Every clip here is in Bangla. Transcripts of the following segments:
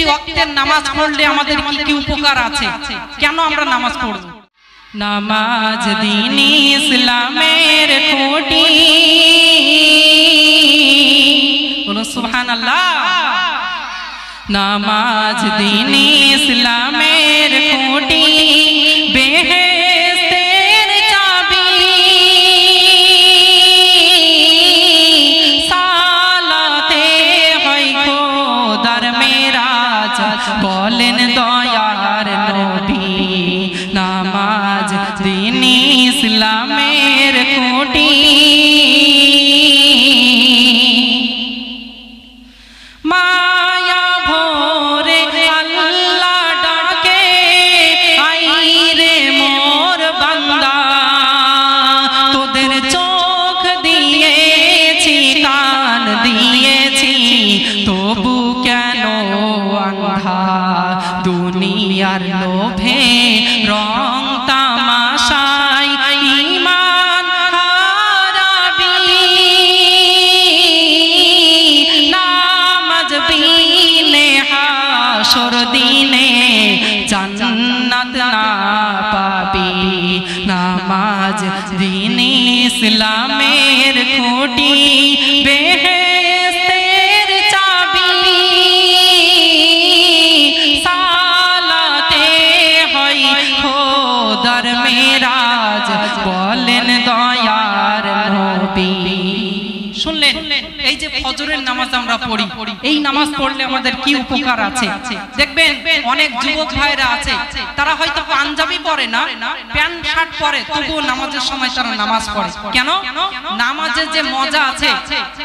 প্রত্যেকটি অক্টের নামাজ পড়লে আমাদের কি কি উপকার আছে? কেন আমরা নামাজ পড়ব? নামাজ দিন ইসলামের কোটি। বলো সুবহানাল্লাহ। নামাজ দিন ইসলামের খুঁটি Bueno, নামাজ আমরা পড়ি। এই নামাজ পড়লে আমাদের কি উপকার আছে? দেখবেন অনেক যুবক ভাইরা আছে, তারা হয়তো পাঞ্জাবি পরে না, প্যান্ট, শার্ট পরে, তবুও নামাজের সময় তারা নামাজ পড়ে। কেন? নামাজের যে মজা আছে,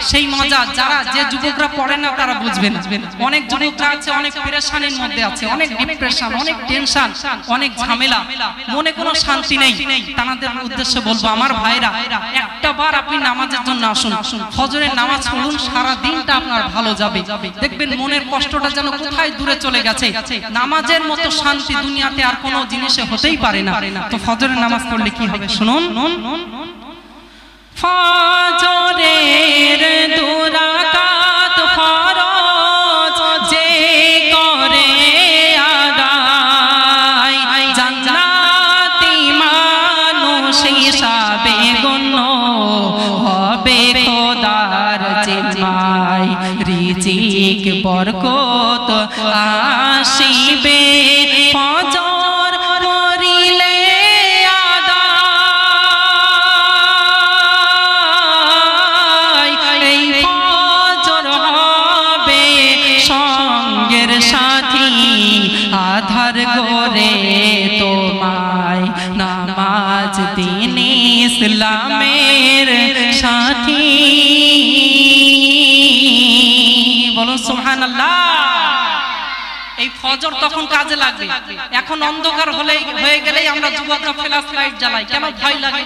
সেই মজা যারা যে যুবকরা পড়ে না, তারা বুঝবে না। অনেক যুবকরা আছে, অনেক পেরেশানির মধ্যে আছে, অনেক ডিপ্রেশন অনেক টেনশন অনেক ঝামেলা। মনে কোনো শান্তি নেই। তাদের উদ্দেশ্যে বলব, আমার ভাইরা, একটা বার আপনি নামাজের জন্য আসুন। ফজরের নামাজ পড়ুন সারা দিনটা আপনার ভালো যাবে। দেখবেন মনের কষ্টটা যেন কোথায় দূরে চলে গেছে। নামাজের মতো শান্তি দুনিয়াতে আর কোনো জিনিসে হতেই পারে না। তো ফজরের নামাজ পড়লে কি হবে? শুনুন। ফজরের দুরাকাত ফরজ রিজিক, বরকত আসিবে। ফজর করিলে আদায় এই ফজর হবে সঙ্গের সাথী। আধার করে তোমায় নামাজ দিন ইসলামের সাথী। এই ফজর তখন কাজে লাগবে। এখন অন্ধকার হলে হয়ে গেলেই আমরা যুবকরা ফ্ল্যাশ লাইট জ্বালাই। কেন ভয় লাগে?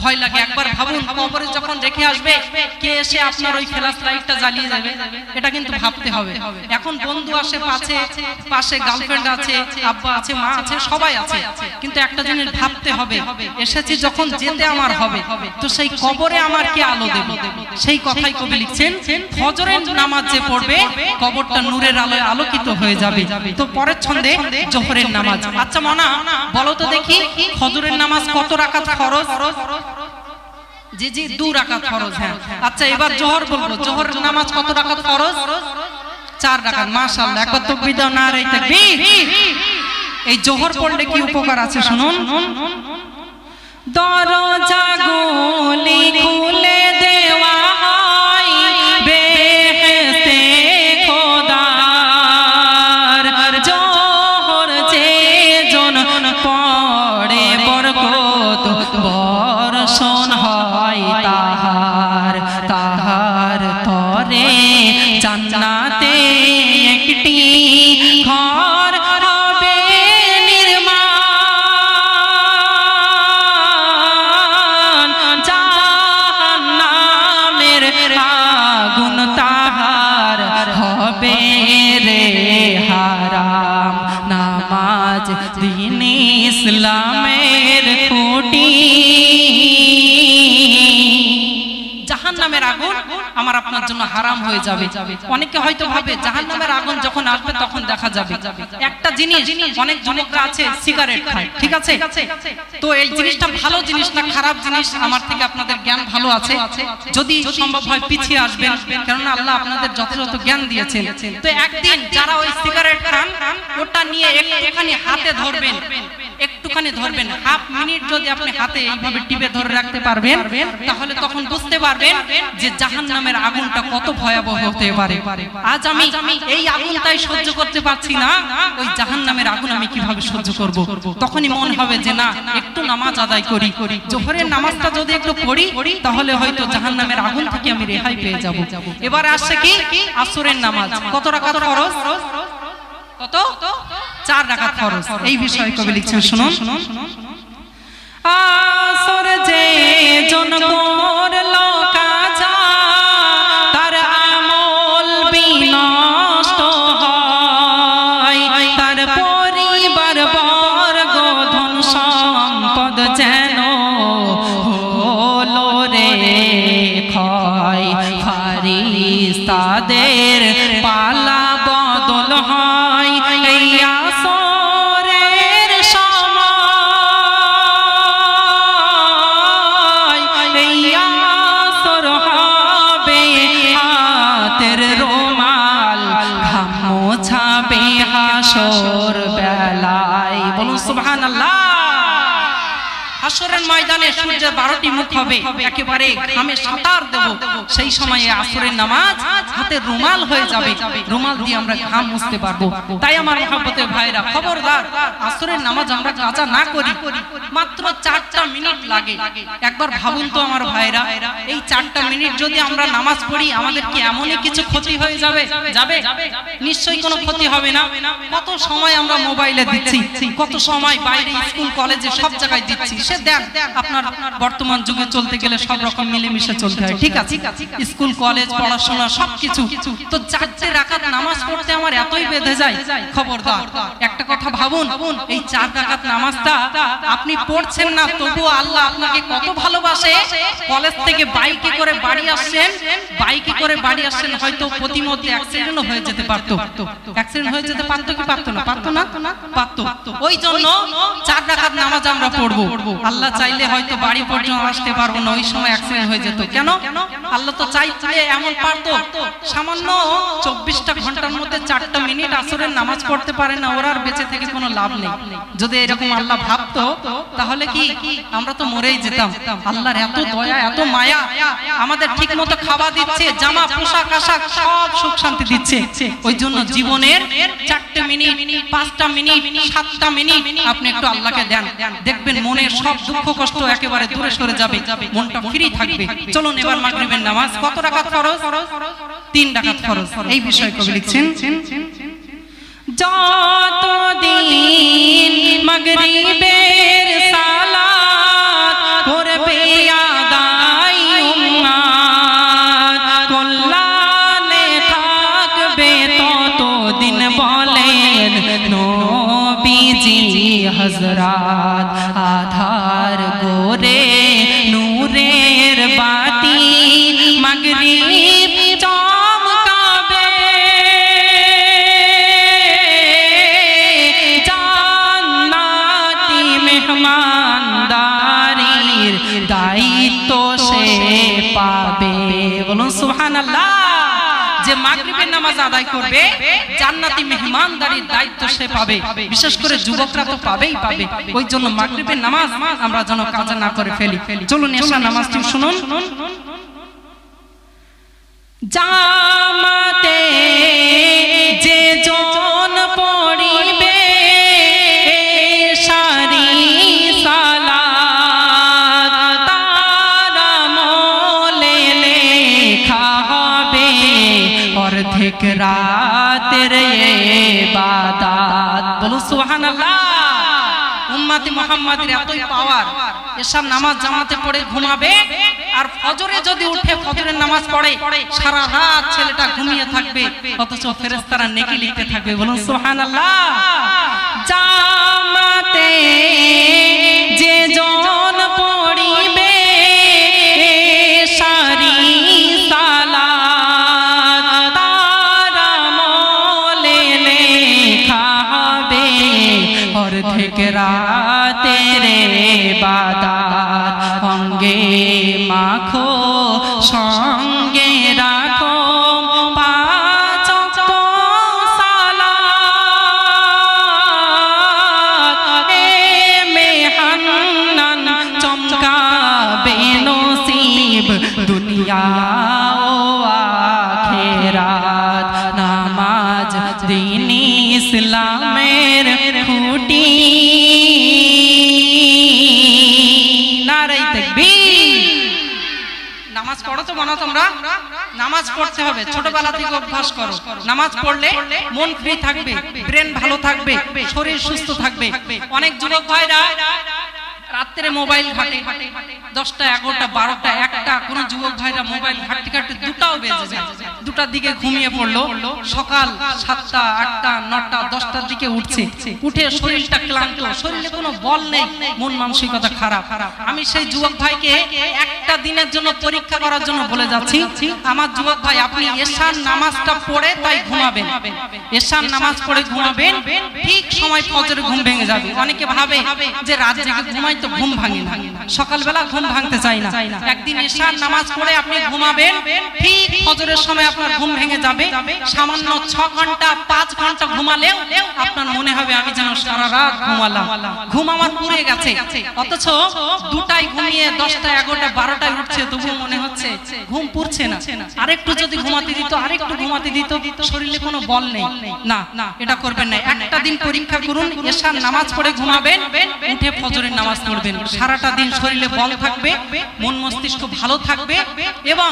ভয় লাগে, একবার ভাবুন কবরে যখন রেখে আসবে, কে এসে আপনার ওই ফ্ল্যাশ লাইটটা জ্বালিয়ে যাবে? এটা কিন্তু ভাবতে হবে। এখন বন্ধু আসে, পাশে পাশে গার্লফ্রেন্ড আছে, আব্বা আছে, মা আছে, সবাই আছে। কিন্তু একটা জিনিস ভাবতে হবে, এসেছি যখন যেতে আমার হবে, তো সেই কবরে আমার কে আলো দেবে? সেই কথাই কবি লিখছেন, ফজরের নামাজ যে পড়বে, কবরটা নূরের আলোয় আলোকিত হয়ে যাবে। তো পরের ছন্দে জোহরের নামাজ। আচ্ছা মনা, বলো তো দেখি, ফজরের নামাজ কত রাকাত ফরজ? জি জি দু রাকাত ফরজ হ্যাঁ। আচ্ছা এবার জোহর বলব। নামাজ কত রাকাত ফরজ? চার রাকাত মাশাআল্লাহ। একবার তাকবীর দাও না রে তাকবীর। এই জোহর পড়লে কি উপকার আছে শুনুন। দরজা গোলে খুলে আমার আপনার জন্য হারাম হয়ে যাবে। অনেকে হয়তো ভাবে জাহান নামের আগুন যখন আসবে তখন দেখা যাবে। একটা জিনিস, অনেক যুবকরা আছে, সিগারেট খায়, ঠিক আছে? তো এই জিনিসটা ভালো জিনিস না খারাপ জিনিস আমার থেকে আপনাদের জ্ঞান ভালো আছে। যদি সম্ভব হয় পিছিয়ে আসবেন, কেননা আল্লাহ আপনাদের যথাযথ জ্ঞান দিয়েছেন। তো একদিন যারা ওই সিগারেট খান, ওটা নিয়ে একটুখানি হাতে ধরবেন। একটুখানি ধরবেন, হাফ মিনিট যদি আপনি হাতে এইভাবে টিপে ধরে রাখতে পারবেন, তাহলে তখন বুঝতে পারবেন যে জাহান নামের আগুনটা কত ভয়াবহ হতে পারে। আজ আমি এই আগুনটাই সহ্য করতে পারছি না, ওই জাহান নামের আগুন আমি কীভাবে সহ্য করব? তখনই মন হবে যে না, একটু নামাজ আদায় করি। জোহরের নামাজটা যদি একটু পড়ি, তাহলে হয়তো জাহান নামের আগুন থেকে আমি রেহাই পেয়ে যাব। এবার আসছে কি? আসরের নামাজ। কত রাকাত ফরজ? কত? চার রাকাত খরচ এই বিষয়ে কবি লিখছেন শুনুন। আসর যে জন ময়দানে সূর্যের বারোটি মুখ হবে, একেবারে ঘামে সাঁতার দেব। সেই সময়ে আসরের নামাজ হাতে রুমাল হয়ে যাবে। রুমাল দিয়ে আমরা ঘাম মুছতে পারব। তাই আমার মহাব্বতের ভাইরা, খবরদার, আসরের নামাজ আমরা কাজা না করি। মাত্র চারটা মিনিট লাগে। একবার ভাবুন তো আমার ভাইরা, এই চারটা মিনিট যদি আমরা নামাজ পড়ি, আমাদের কি এমনই কিছু ক্ষতি হয়ে যাবে? যাবে? নিশ্চয়ই কোনো ক্ষতি হবে না। কত সময় আমরা মোবাইলে দিচ্ছি, কত সময় বাইরে স্কুল, কলেজে সব জায়গায় দিচ্ছি। সে দেখ, আপনার বর্তমান যুগে চলতে গেলে সব রকম মিলেমিশে চলতে হয়। ঠিক আছে? স্কুল, কলেজ, পড়াশোনা সবকিছু তো চারটে রাকাত নামাজ পড়তে আমার এতই বেঁধে যায়। খবরদার, একটা কথা ভাবুন, এই চার রাকাত নামাজটা আপনি পড়ছেন না তবু আল্লাহ আপনাকে কত ভালোবাসে। কলেজ থেকে বাইকে করে বাড়ি আসছেন, বাইকে করে বাড়ি আসছেন, হয়তো প্রতিমধ্যে অ্যাক্সিডেন্টও হয়ে যেতে পারতো। অ্যাক্সিডেন্ট হয়ে যেতে পারতো কি পারতো না? পারতো না? পারতো। ওই জন্য চার রাকাত নামাজ আমরা পড়ব। আল্লাহ চাইলে হয়তো বাড়ি পর্যন্ত আসতে পারব না, ওই সময় অ্যাক্সিডেন্ট হয়ে যেত। কেন? আল্লাহ তো চাই চাইলে এমন পারতো, সামান্য চব্বিশটা ঘণ্টার মধ্যে চারটা মিনিট আসরের নামাজ পড়তে পারে না, ওরা আর বেঁচে থেকে কোনো লাভ নেই। যদি এরকম আল্লাহ ভাবতো, তাহলে কি আমরা তো মরেই যেতাম। আল্লাহর এত দয়া এত মায়া আমাদের ঠিক মতো খাওয়া দিচ্ছে জামা পোশাক আশাক সব সুখ শান্তি দিচ্ছে। ওই জন্য জীবনের চারটে মিনিট পাঁচটা মিনিট সাতটা মিনিট আপনি একটু আল্লাহকে দেন। দেখবেন মনের সব দুঃখ কষ্ট একেবারে দূরে সরে যাবে। মনটা ফ্রি থাকবে। চলুন এবার মাগরিবের নামাজ। কত রাকাত ফরজ? তিন রাকাত ফরজ। এই বিষয়ে কবি লিখছেন যতদিন মাগরিবের যে মাগরিবের নামাজ আদায় করবে, জান্নাতি মেহমানদারির দায়িত্ব সে পাবে। বিশেষ করে যুবকরা তো পাবেই পাবে। ওই জন্য মাগরিবের নামাজ আমরা যেন কাজে না করে ফেলি। চলুন এসা নামাজটি শুনুন। জামাতে অর্ধেক রাতের ইবাদত সুবহানাল্লাহ উম্মতি মুহাম্মাদের এতই পাওয়ার নামাজ জামাতে পড়ে ঘুমাবে আর ফজরে যদি উঠে ফজরের নামাজ পড়ে, সারা রাত ছেলেটা ঘুমিয়ে থাকবে। অথচ ফেরেশতারা নেকি লিখতে থাকবে। সুবহানাল্লাহ। জামাতে যে জন দুনিয়া ও নামাজ, দিন ইসলামের খুঁটি। পড়ো তো মনে তোমরা? নামাজ পড়তে হবে। ছোটবেলা থেকে অভ্যাস করো। নামাজ পড়লে মন ফ্রি থাকবে ব্রেন ভালো থাকবে, শরীর সুস্থ থাকবে। অনেক যুবক ভাইরা রাত্রে মোবাইল ঘাটে। দশটা, এগারোটা, বারোটা, একটা, কোন যুবক ভাইরা মোবাইল ঘাটতে ঘাটতে দুটাও বেজে দুটার দিকে ঘুমিয়ে পড়ল। সকাল সাতটা, আটটা, নটা, দশটার দিকে উঠছে। উঠে শরীরটা ক্লান্ত। শরীরে কোনো বল নেই। মন মানসিকতা খারাপ। আমি সেই যুবক ভাইকে একটা দিনের জন্য পরীক্ষা করার জন্য বলে যাচ্ছি, আমার যুবক ভাই, আপনি এশার নামাজটা পড়ে তাই ঘুমাবেন। এশার নামাজ পড়ে ঘুমাবেন, ঠিক সময় ফজরে ঘুম ভেঙে যাবে। অনেকে ভাবে যে রাত জেগে ঘুমাই তো ঘুম ভাঙে না। সকালবেলা ঘুম ভাঙতে চাই না। একদিন নামাজ পড়ে আপনি ঘুমাবেন, ঠিক সময় আপনার ঘুম ভেঙে যাবে। সামান্য ছ ঘণ্টা, পাঁচ ঘণ্টা ঘুমালেও আপনার মনে হবে, আমি যেন সারা রাত ঘুমালাম। ঘুম আমার পুড়ে গেছে। অথচ দুটাই ঘুমিয়ে দশটা, এগারোটা, বারোটায় উঠছে, তবুও মনে হচ্ছে ঘুম না। আরেকটু যদি ঘুমাতে দিত, আরেকটু ঘুমাতে দিত, শরীরে কোনো বল নেই। না না এটা করবেন না। একটা দিন পরীক্ষা করুন, এশার নামাজ পড়ে ঘুমাবেন, উঠে ফজরের নামাজ পড়বেন সারাটা দিন শরীরে বল থাকবে, মন মস্তিষ্ক ভালো থাকবে এবং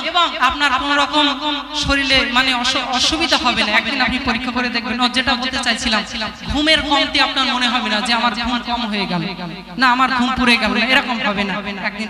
আপনার কোন রকম শরীরে মানে অসুবিধা হবে না। একদিন আপনি পরীক্ষা করে দেখবেন যেটা বলতে চাইছিলাম, ঘুমের কমতি আপনার মনে হবে না যে আমার ঘুম কম হয়ে গেল। না, আমার ঘুম পুরে গেল এরকম হবে না। একদিন